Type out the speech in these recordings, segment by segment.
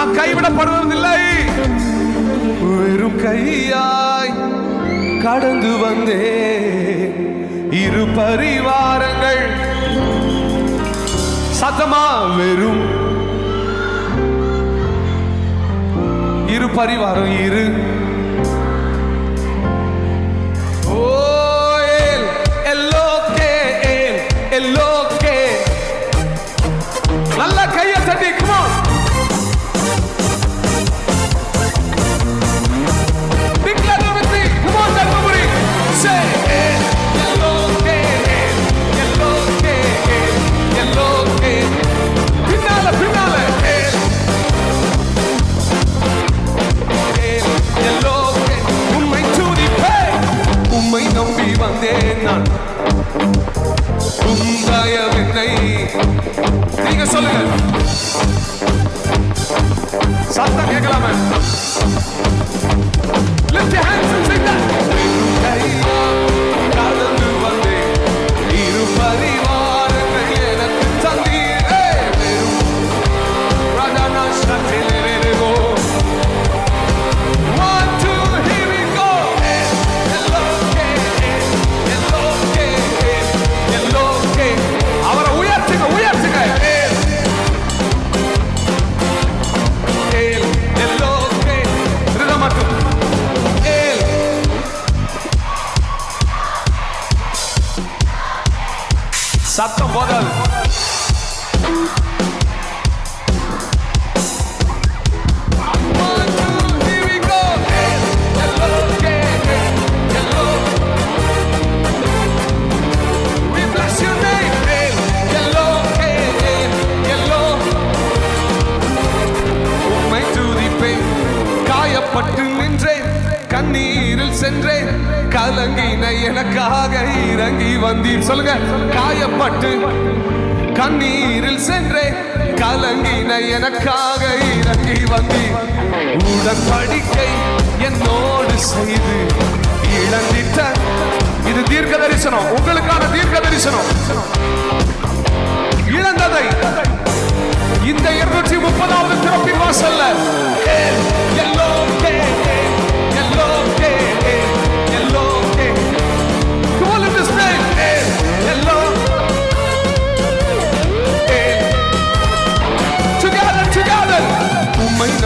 நான் கைவிடப்படுவதில்லை. வெறும் கையாய் கடந்து வந்தே இரு பரிவாரங்கள். சத்தமா? வெறும். இரு பரிவாரம் இரு. बोल गए सात है Sabe tua moda. தண்ணீரில் சென்றேன். கலங்கின எனக்காக இறங்கி வந்தீர். சொல்லுங்க காயப்பட்டு கண்ணீரில் சென்றேன். கலங்கின எனக்காக இறங்கி வந்தீர். உடன்படிக்கை என்னோடு செய்து இழந்திட்ட. இது தீர்க்க தரிசனம் உங்களுக்கான தீர்க்க தரிசனம் இழந்ததை இந்த இருநூற்றி முப்பதாவது திறப்பின் வாசல்ல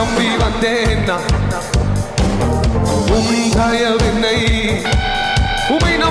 நம்பி வந்தேன் நான் உன் தயவினை உமை நம்பி